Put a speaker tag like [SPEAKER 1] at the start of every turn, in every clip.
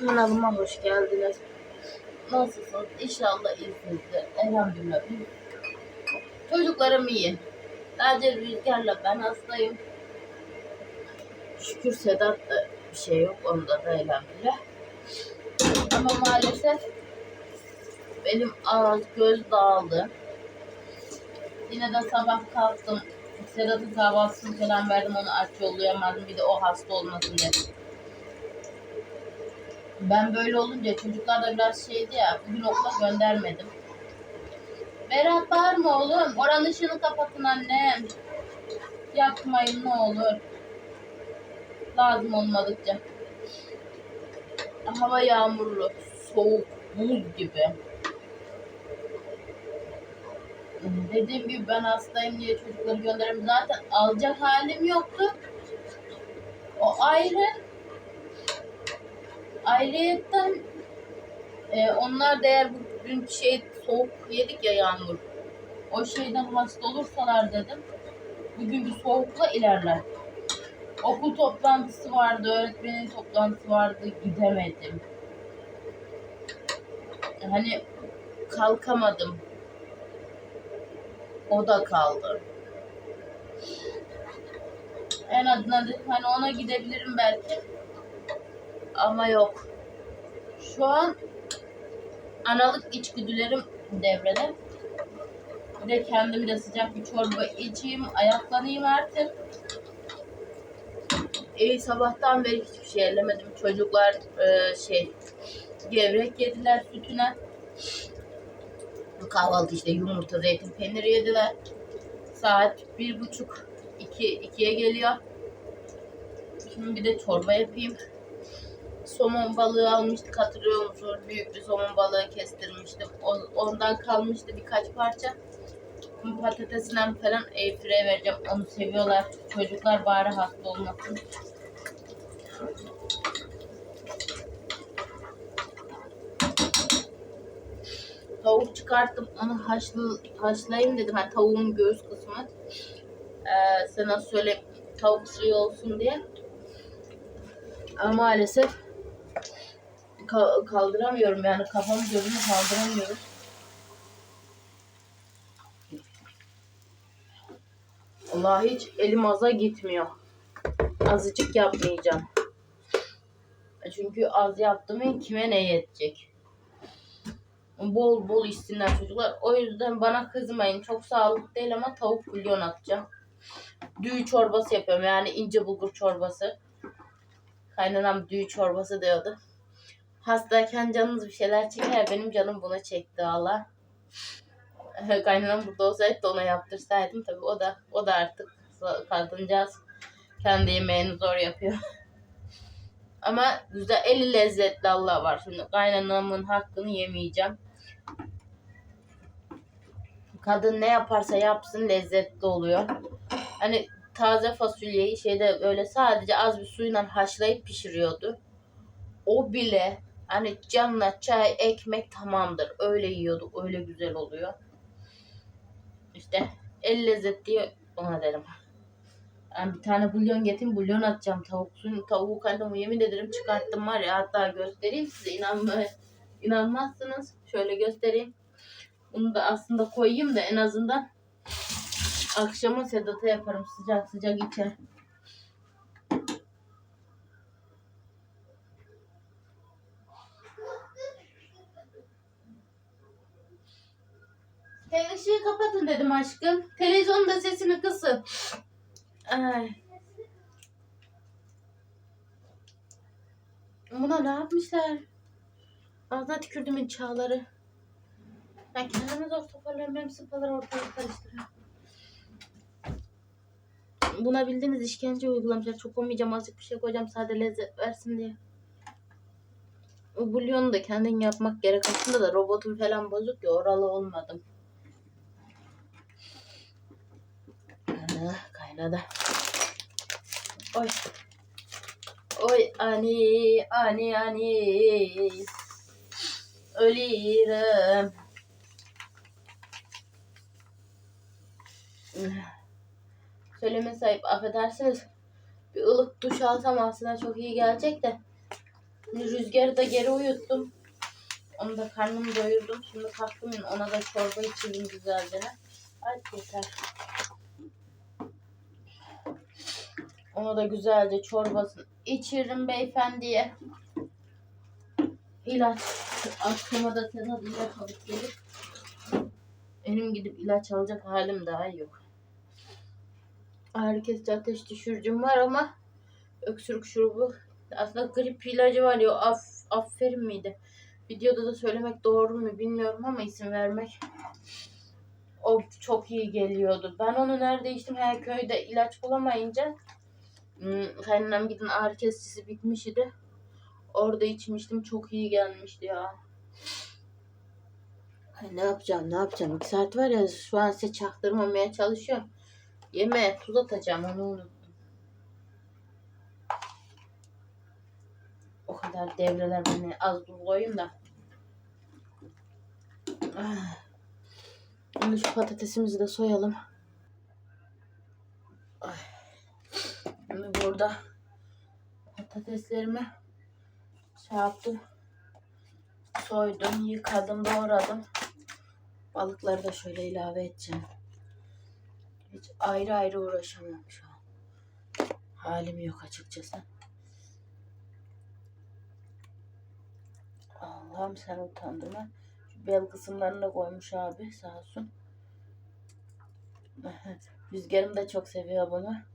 [SPEAKER 1] Kanalıma hoş geldiniz. Nasılsınız? İnşallah iyisinizdir. Elhamdülillah. Çocuklarım iyi. Sadece Rüzgar'la ben hastayım. Şükür Sedat'ta bir şey yok. Onda da elhamdülillah. Ama maalesef benim ağız göz dağıldı. Yine de sabah kalktım. Sedat'ın kahvaltısını falan verdim. Onu aç yollayamadım. Bir de o hasta olmasın diye. Ben böyle olunca çocuklar da biraz şeydi ya. Bugün okula göndermedim. Berat bağırma oğlum. Oranın ışığını kapatın annem. Yapmayın ne olur. Lazım olmadıkça. Hava yağmurlu. Soğuk. Buz gibi. Dediğim gibi ben hastayım diye çocukları gönderemiyorum. Zaten alacak halim yoktu. O ayrı. Ayrıyetten e, onlar da eğer bugün şey soğuk yedik ya yağmur. O şeyden hasta olursalar dedim. Bugün bir soğukla ilerler. Okul toplantısı vardı, öğretmenin toplantısı vardı, gidemedim. Hani kalkamadım. O da kaldı. En azından hani ona gidebilirim belki. Ama yok. Şu an analık içgüdülerim devrede. Bir de kendim de sıcak bir çorba içeyim, ayaklanayım artık. İyi sabahtan beri hiçbir şey ellemedim. Çocuklar e, şey gevrek yediler sütüne. Kahvaltı işte yumurta, zeytin, peynir yediler. Saat bir buçuk, iki, ikiye geliyor. Şimdi bir de çorba yapayım. Somon balığı almıştık hatırlıyor musunuz? Büyük bir somon balığı kestirmiştim. Ondan kalmıştı birkaç parça. Patatesinden falan airfryer'e vereceğim. Onu seviyorlar. Çocuklar bari hasta olmasın. Tavuk çıkarttım. Onu haşlı, haşlayayım dedim. Yani tavuğun göğüs kısmı. Ee, sana söyle tavuk suyu olsun diye. Ama maalesef ka- kaldıramıyorum yani kafamı gözümü kaldıramıyorum. Allah hiç elim aza gitmiyor. Azıcık yapmayacağım. Çünkü az yaptığımın kime ne yetecek? Bol bol içsinler çocuklar. O yüzden bana kızmayın. Çok sağlıklı değil ama tavuk bulyon atacağım. Düğü çorbası yapıyorum. Yani ince bulgur çorbası. Kaynanam düğü çorbası diyordu. Hastayken canınız bir şeyler çeker. Benim canım buna çekti valla. Kaynanam burada olsaydı da ona yaptırsaydım. Tabii o da o da artık kadıncağız kendi yemeğini zor yapıyor. Ama güzel, eli lezzetli Allah var. Şimdi kaynanamın hakkını yemeyeceğim. Kadın ne yaparsa yapsın lezzetli oluyor. Hani taze fasulyeyi şeyde böyle sadece az bir suyla haşlayıp pişiriyordu. O bile hani canla çay, ekmek tamamdır. Öyle yiyordu. Öyle güzel oluyor. İşte el lezzetli ona derim. Yani bir tane bulyon getireyim bulyon atacağım tavuk suyunu tavuğu kaynatamı yemin ederim çıkarttım var ya hatta göstereyim size inanma, inanmazsınız şöyle göstereyim bunu da aslında koyayım da en azından akşama sedata yaparım sıcak sıcak içer Hey ışığı kapatın dedim aşkım. Televizyonun da sesini kısın. Ay. Buna ne yapmışlar? Ağzına tükürdümün çağları. Ben kendime zor toparlıyorum. Benim sıpaları ortalık karıştırıyor. Buna bildiğiniz işkence uygulamışlar. Çok olmayacağım. Azıcık bir şey koyacağım. Sade lezzet versin diye. O bulyonu da kendin yapmak gerek. Aslında da robotum falan bozuk ya. Oralı olmadım. Ah, kaynadı. Oy. Oy ani ani ani. Ölürüm. Söyleme sahip affedersiniz. Bir ılık duş alsam aslında çok iyi gelecek de. Rüzgarı da geri uyuttum. Onu da karnımı doyurdum. Şimdi kalktım ona da çorba içirdim güzelce. Hadi yeter. Ona da güzelce çorbasını içiririm beyefendiye. İlaç. Aklıma da Sedat ilaç alıp gelir. Benim gidip ilaç alacak halim daha yok. Herkeste ateş düşürücüm var ama öksürük şurubu aslında grip ilacı var ya af, aferin miydi? Videoda da söylemek doğru mu bilmiyorum ama isim vermek. O çok iyi geliyordu. Ben onu nerede içtim? Her köyde ilaç bulamayınca hmm, kaynanam gidin ağrı kesicisi bitmiş idi. Orada içmiştim. Çok iyi gelmişti ya. Ay, ne yapacağım ne yapacağım? İki saat var ya şu an size çaktırmamaya çalışıyorum. Yemeğe tuz atacağım onu unuttum. O kadar devreler beni az tuz koyayım da. Ah. Şimdi şu patatesimizi de soyalım. Ay. Şimdi burada patateslerimi şey yaptım. Soydum, yıkadım, doğradım. Balıkları da şöyle ilave edeceğim. Hiç ayrı ayrı uğraşamam şu an. Halim yok açıkçası. Allah'ım sen utandırma. Şu bel kısımlarını da koymuş abi sağ olsun. Rüzgarım da çok seviyor bunu.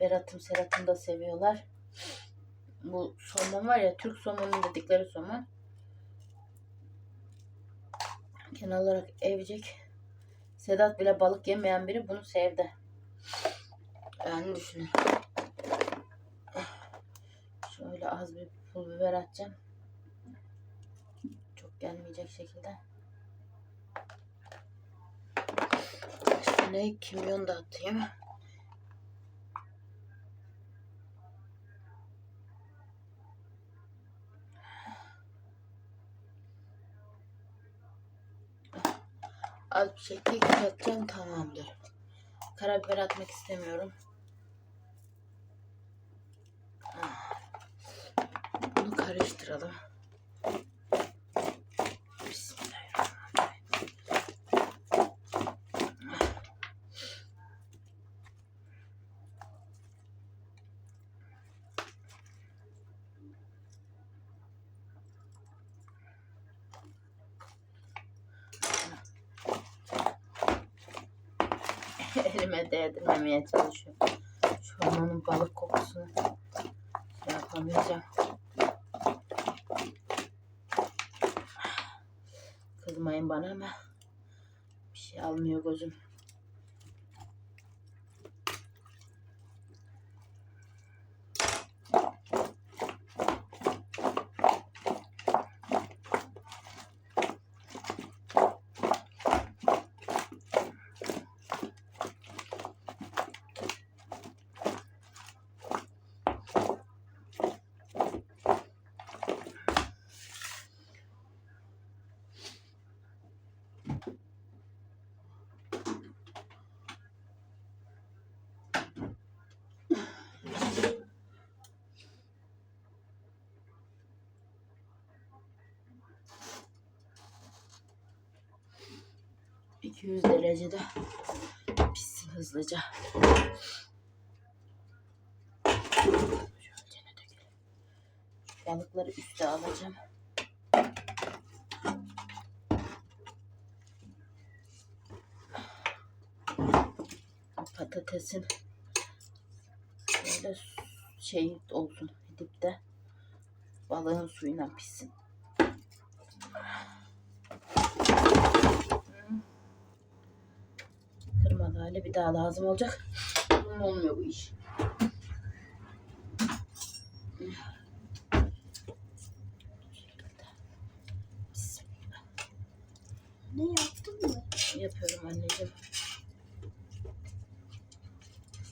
[SPEAKER 1] Berat'ım Serhat'ım da seviyorlar. Bu somon var ya Türk somonu dedikleri somon. Genel olarak evcek. Sedat bile balık yemeyen biri bunu sevdi. Yani düşünün. Şöyle az bir pul biber atacağım. Çok gelmeyecek şekilde. Üstüne kimyon da atayım. Az bir şey kekik atacağım tamamdır. Karabiber atmak istemiyorum. Ah. Bunu karıştıralım. Bismillahirrahmanirrahim. Elime değdirmemeye çalışıyorum. Şu an balık kokusunu şey yapamayacağım. Kızmayın bana ama bir şey almıyor gözüm. İki yüz derecede pişsin hızlıca. Balıkları üste alacağım. Patatesin böyle şey olsun dipte balığın suyuna pişsin. Hali bir daha lazım olacak. Bunun olmuyor bu iş.
[SPEAKER 2] Ne yaptın mı?
[SPEAKER 1] Yapıyorum anneciğim.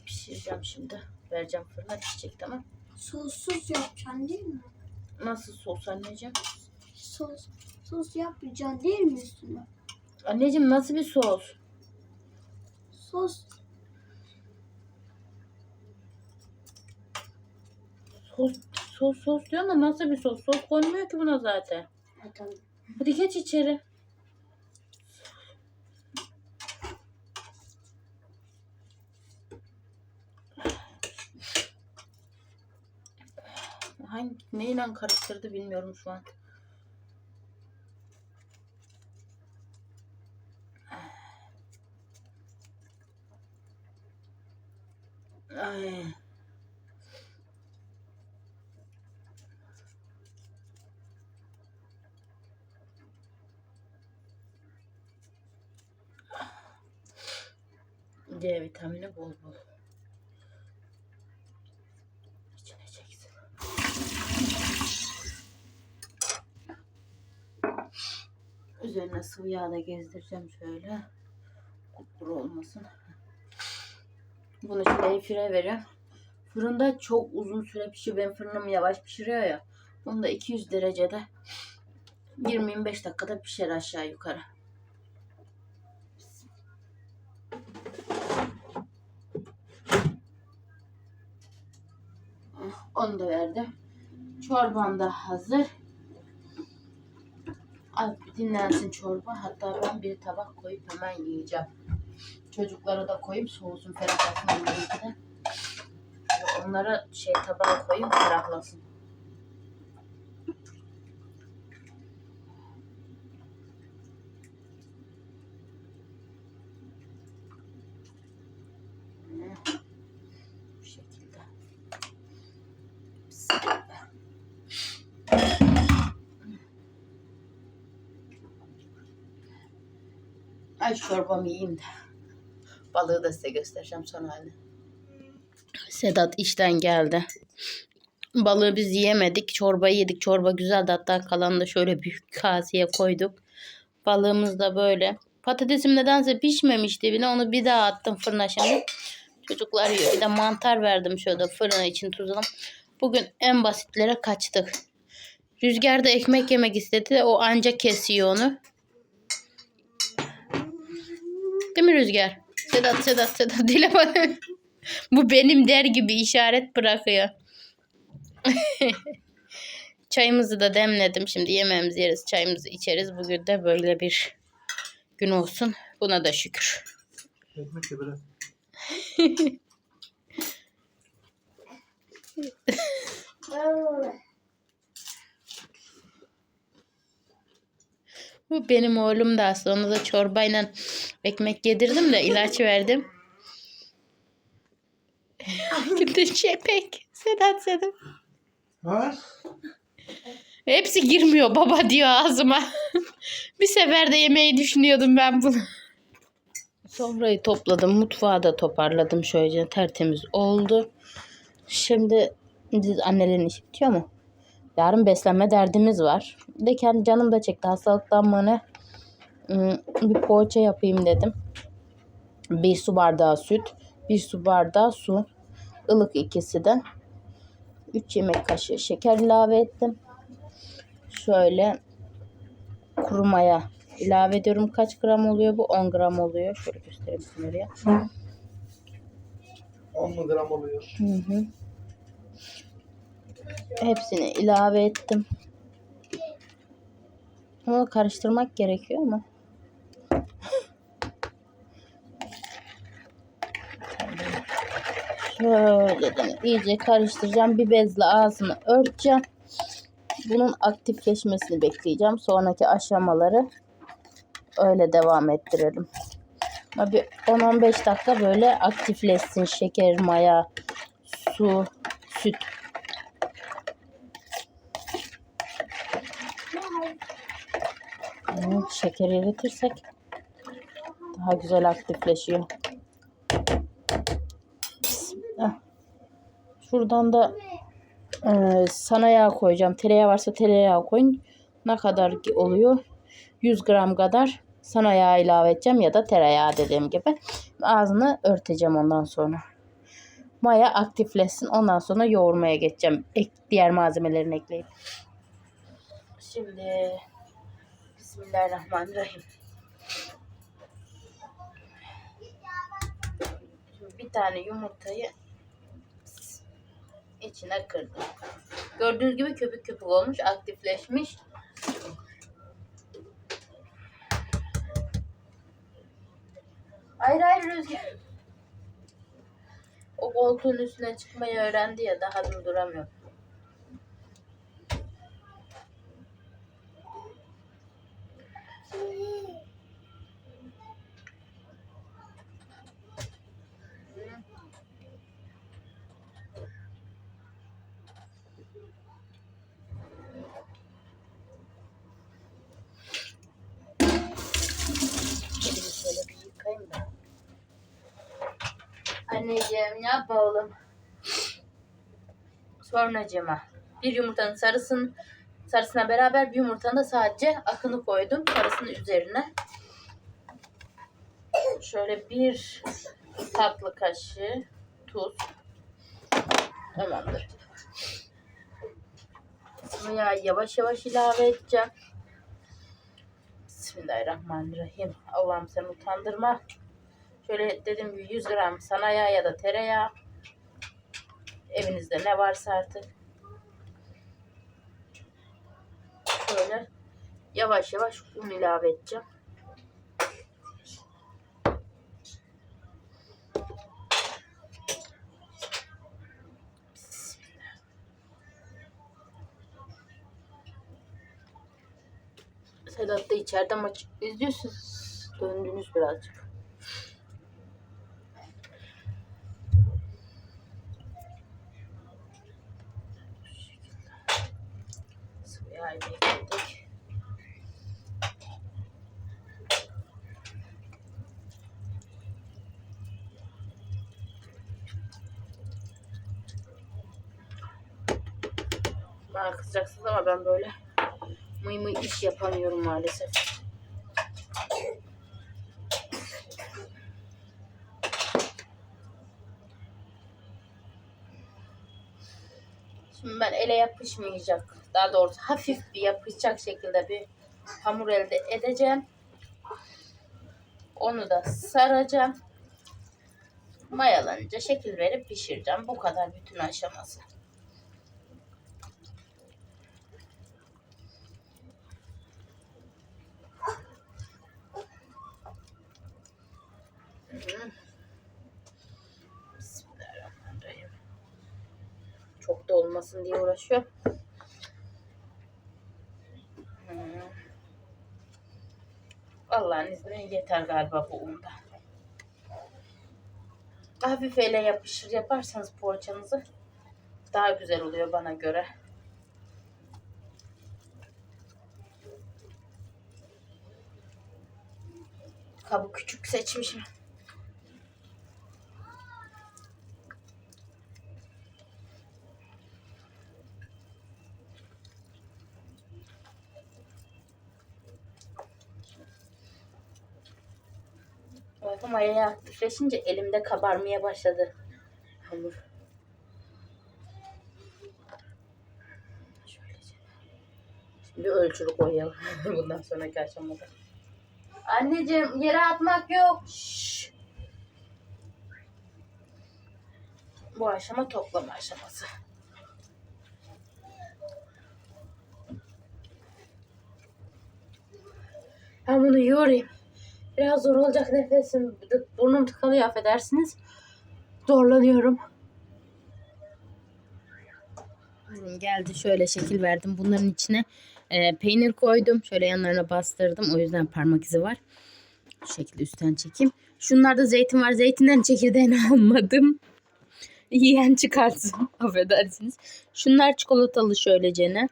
[SPEAKER 1] Pişireceğim şimdi. Vereceğim fırına pişecek tamam.
[SPEAKER 2] Sossuz yapacaksın değil mi?
[SPEAKER 1] Nasıl sos anneciğim?
[SPEAKER 2] Sos, sos yapmayacaksın değil mi üstüne?
[SPEAKER 1] Anneciğim nasıl bir sos?
[SPEAKER 2] Sos
[SPEAKER 1] Sos, sos sos diyorsun da nasıl bir sos? Sos koymuyor ki buna zaten.
[SPEAKER 2] Ha, tamam.
[SPEAKER 1] Hadi geç içeri. Hangi neyle karıştırdı bilmiyorum şu an. Ay. C vitamini bol bol. Üzerine sıvı yağ da gezdireceğim şöyle. Kupkuru olmasın. Bunu şimdi airfryer'e veriyorum. Fırında çok uzun süre pişiyor. Benim fırınım yavaş pişiriyor ya. Bunu da 200 derecede 20-25 dakikada pişer aşağı yukarı. Onu da verdim. Çorban da hazır. Az bir dinlensin çorba. Hatta ben bir tabak koyup hemen yiyeceğim. Çocuklara da koyup soğusun ferahlasın onlarınki de. Onlara şey tabağa koyayım ferahlasın. Ay çorbamı yiyeyim de. Balığı da size göstereceğim son halini. Sedat işten geldi. Balığı biz yiyemedik. Çorbayı yedik. Çorba güzeldi. Hatta kalanı da şöyle büyük kaseye koyduk. Balığımız da böyle. Patatesim nedense pişmemişti bile. Onu bir daha attım fırına şimdi. Çocuklar yiyor. Bir de mantar verdim şöyle fırına için tuzunu. Bugün en basitlere kaçtık. Rüzgar da ekmek yemek istedi. O anca kesiyor onu. Değil mi Rüzgar? Sedat Sedat Sedat dile bak. Bu benim der gibi işaret bırakıyor. Çayımızı da demledim. Şimdi yemeğimizi yeriz, çayımızı içeriz. Bugün de böyle bir gün olsun. Buna da şükür.
[SPEAKER 3] Ekmek de biraz.
[SPEAKER 1] Bu benim oğlum da aslında. Ona da çorbayla ekmek yedirdim de ilaç verdim. Gitti şepek. Sedat Sedat.
[SPEAKER 3] Ha?
[SPEAKER 1] Hepsi girmiyor baba diyor ağzıma. bir seferde yemeği düşünüyordum ben bunu. Sofrayı topladım. Mutfağı da toparladım şöyle tertemiz oldu. Şimdi annelerin işi bitiyor mu? Yarın beslenme derdimiz var. Bir de kendi canım da çekti. Hastalıktan mı ne? Hmm, Bir poğaça yapayım dedim. Bir su bardağı süt. Bir su bardağı su. ılık ikisi de. 3 yemek kaşığı şeker ilave ettim. Şöyle kuru maya ilave ediyorum. Kaç gram oluyor bu? 10 gram oluyor. Şöyle göstereyim size oraya.
[SPEAKER 3] 10 gram oluyor.
[SPEAKER 1] Hı hı. Hepsini ilave ettim. Ama karıştırmak gerekiyor ama. Şöyle de iyice karıştıracağım. Bir bezle ağzını örteceğim. Bunun aktifleşmesini bekleyeceğim. Sonraki aşamaları öyle devam ettirelim. Ama Bir 10-15 dakika böyle aktifleşsin. Şeker, maya, su, süt. Hı, Şeker eritirsek daha güzel aktifleşiyor. Şuradan da e, sana yağ koyacağım. Tereyağı varsa tereyağı koyun. Ne kadar oluyor? 100 gram kadar sana yağ ilave edeceğim ya da tereyağı dediğim gibi. Ağzını örteceğim ondan sonra. Maya aktifleşsin. Ondan sonra yoğurmaya geçeceğim. Ek, diğer malzemelerini ekleyip. Şimdi Bismillahirrahmanirrahim. Şimdi bir tane yumurtayı içine kırdım. Gördüğünüz gibi köpük köpük olmuş, aktifleşmiş. Hayır hayır Rüzgar. O koltuğun üstüne çıkmayı öğrendi ya daha durduramıyor. Elimi şöyle bir yıkayayım da. Anneciğim ne yapalım? Sonracığıma bir yumurtanın sarısını sarısına beraber bir yumurtanın da sadece akını koydum sarısının üzerine. Şöyle bir tatlı kaşığı tuz. Tamamdır. Sıvı yağı yavaş yavaş ilave edeceğim. Bismillahirrahmanirrahim. Allah'ım sen utandırma. Şöyle gibi 100 gram sana yağ ya da tereyağı. Evinizde ne varsa artık. Şöyle yavaş yavaş un ilave edeceğim. Sedat da içeride maç izliyorsunuz. Döndünüz birazcık. Yağ ekledik. Bana kızacaksınız ama ben böyle mıy mıy iş yapamıyorum maalesef. Şimdi ben ele yapışmayacak. Daha doğrusu hafif bir yapışacak şekilde bir hamur elde edeceğim. Onu da saracağım. Mayalanınca şekil verip pişireceğim. Bu kadar bütün aşaması. Bismillahirrahmanirrahim. Çok da olmasın diye uğraşıyorum. Hı. Allah'ın izniyle yeter galiba bu unda. Hafif ele yapışır yaparsanız poğaçanızı daha güzel oluyor bana göre. Kabı küçük seçmişim. Bakın mayaya aktifleşince elimde kabarmaya başladı hamur. Şimdi ölçülü koyalım bundan sonraki aşamada. Anneciğim yere atmak yok. Şşş. Bu aşama toplama aşaması. Ben bunu yoğurayım. Biraz zor olacak nefesim. Burnum tıkalıyor affedersiniz. Zorlanıyorum. Geldi şöyle şekil verdim. Bunların içine e, peynir koydum. Şöyle yanlarına bastırdım. O yüzden parmak izi var. Şu şekilde üstten çekeyim. Şunlarda zeytin var. Zeytinden çekirdeğini almadım. Yiyen çıkartsın. Affedersiniz. Şunlar çikolatalı şöylecene.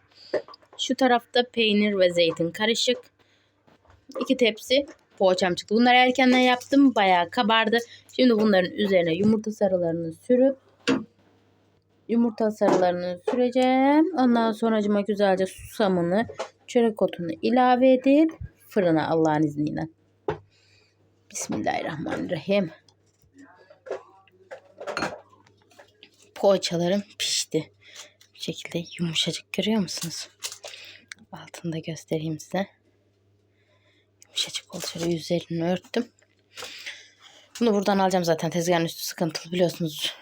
[SPEAKER 1] Şu tarafta peynir ve zeytin karışık. İki tepsi poğaçam çıktı. Bunları erkenden yaptım. Bayağı kabardı. Şimdi bunların üzerine yumurta sarılarını sürüp yumurta sarılarını süreceğim. Ondan sonra acıma güzelce susamını, çörek otunu ilave edip fırına Allah'ın izniyle. Bismillahirrahmanirrahim. Poğaçalarım pişti. Bu şekilde yumuşacık görüyor musunuz? Altını da göstereyim size. Yumuşacık oldu. Şöyle üzerini örttüm. Bunu buradan alacağım zaten. Tezgahın üstü sıkıntılı biliyorsunuz.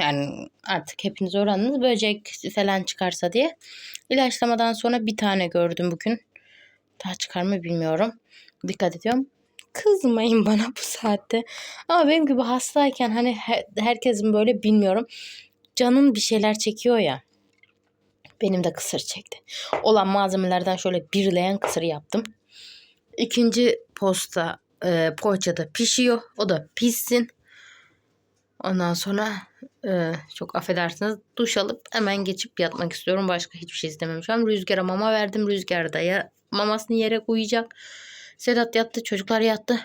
[SPEAKER 1] Yani artık hepiniz öğrendiniz. Böcek falan çıkarsa diye. İlaçlamadan sonra bir tane gördüm bugün. Daha çıkar mı bilmiyorum. Dikkat ediyorum. Kızmayın bana bu saatte. Ama benim gibi hastayken hani he- herkesin böyle bilmiyorum. Canın bir şeyler çekiyor ya. Benim de kısır çekti. Olan malzemelerden şöyle birleyen kısır yaptım. İkinci posta e, poğaçada pişiyor. O da pişsin. Ondan sonra e, çok affedersiniz duş alıp hemen geçip yatmak istiyorum. Başka hiçbir şey istemiyorum. Şu an Rüzgar'a mama verdim. Rüzgar da ya mamasını yiyerek uyuyacak. Sedat yattı. Çocuklar yattı.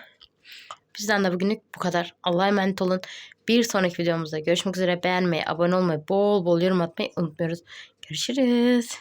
[SPEAKER 1] Bizden de bugünlük bu kadar. Allah'a emanet olun. Bir sonraki videomuzda görüşmek üzere. Beğenmeyi, abone olmayı, bol bol yorum atmayı unutmuyoruz. Görüşürüz.